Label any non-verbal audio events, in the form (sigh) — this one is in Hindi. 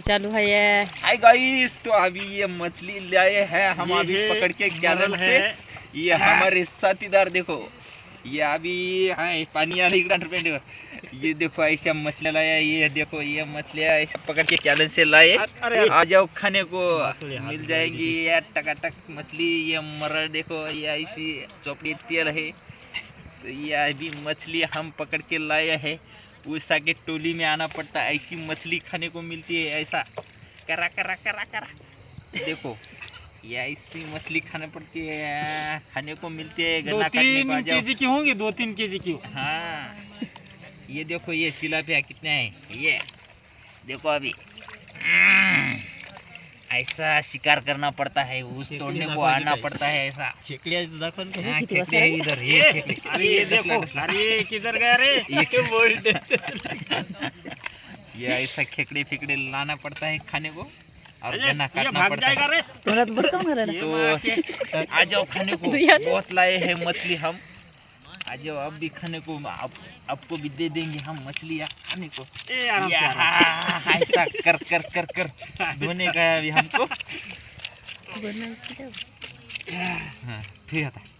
चालू है ये। हाय गाइस तो अभी ये मछली लाए हैं हम अभी पकड़ के कैरल से। ये हमारे साथीदार देखो। ये अभी हाय पानी आ रही ग्रांड ये देखो ऐसा मछली लाया ये देखो ये मछली ऐसा पकड़ के कैरल से लाए। आ जाओ खाने को मिल जाएँगी। ये टकाटक मछली ये मरल देखो ये ऐसी चौपड़ी तेल है। तो ये अभी मछली हम पकड़ के लाए हैं। उषा के टोली में आना पड़ता है ऐसी मछली खाने को मिलती है ऐसा। करा करा करा करा। देखो ये ऐसी मछली खाने पड़ती है खाने को मिलती है दो को तीन के जी की होंगी दो तीन केजी की हाँ। ये देखो ये चिलापिया कितने हैं? ये। देखो अभी। ऐसा शिकार करना पड़ता है उस तोड़ने को आना. पड़ता है ऐसा। खेकड़िया. हाँ, (laughs) है इधर ये (laughs) ये. अरे देखो किधर गया रे? (laughs) ये ऐसा खेकड़े फेकड़े लाना पड़ता है खाने को और गन्ना काटना पड़ता है। तो- के. आ जाओ खाने को। बहुत लाए हैं मछली हम। आ जाओ अब भी खाने को आप, आपको भी दे देंगे हम मछलियाँ खाने को। ए आराम से या, ऐसा कर कर कर कर। धोने का है अभी हमको? हाँ, ठीक है।